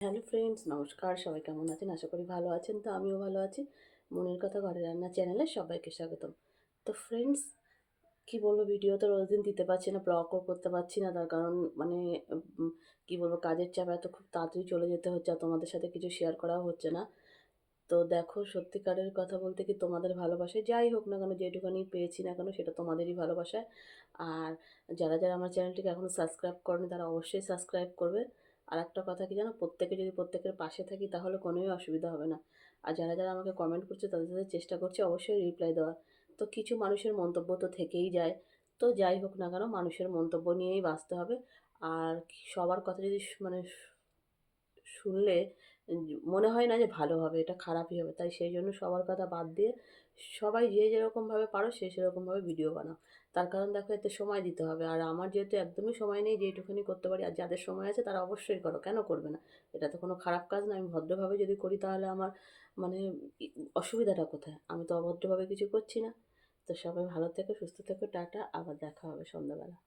Hello friends, নমস্কার। সবাই কেমন আছেন? আশা করি ভালো আছেন। তো আমিও ভালো আছি। মনের কথা ঘরে রান্না চ্যানেলে সবাইকে স্বাগতম। তো ফ্রেন্ডস, কি বলব ভিডিও তো রোজ দিন দিতে পারছি না ব্লগও করতে পারছি না। তার কারণ মানে কি বলব, কাজের চাপ এত খুব তাড়াতাড়ি চলে যেতে হচ্ছে আর তোমাদের সাথে কিছু শেয়ার করাও হচ্ছে না। তো দেখো, সত্যিকারের কথা বলতে কি তোমাদের ভালোবাসায়, যাই হোক না কেন যেটুখানি পেয়েছি না কেন, সেটা তোমাদেরই ভালোবাসায়। আর যারা যারা আমার চ্যানেলটিকে এখনও সাবস্ক্রাইব করেনি, তারা অবশ্যই সাবস্ক্রাইব করবে। আর একটা কথা কি জানো? প্রত্যেকে যদি প্রত্যেকের পাশে থাকি তাহলে কোনোই অসুবিধা হবে না। আর যারা যারা আমাকে কমেন্ট করছে তাদের সাথে চেষ্টা করছে অবশ্যই রিপ্লাই দেওয়ার। তো কিছু মানুষের মন্তব্য তো থেকেই যায়। তো যাই হোক না কেন, মানুষের মন্তব্য নিয়েই বাঁচতে হবে। আর সবার কথা যদি মানে শুনলে মনে হয় না যে ভালো হবে, এটা খারাপই হবে। তাই সেই জন্য সবার কথা বাদ দিয়ে সবাই যে যেরকমভাবে পারো সে সেরকমভাবে ভিডিও বানাও। তার কারণ দেখো এতে সময় দিতে হবে। আর আমার যেহেতু একদমই সময় নেই যেটুকুনি করতে পারি আর যাদের সময় আছে তারা অবশ্যই করো। কেন করবে না? এটা তো কোনো খারাপ কাজ না। আমি ভদ্রভাবে যদি করি তাহলে আমার মানে অসুবিধাটা কোথায়? আমি তো অভদ্রভাবে কিছু করছি না। তো সবাই ভালো থেকো, সুস্থ থেকো, টাটা। আবার দেখা হবে সন্ধ্যাবেলা।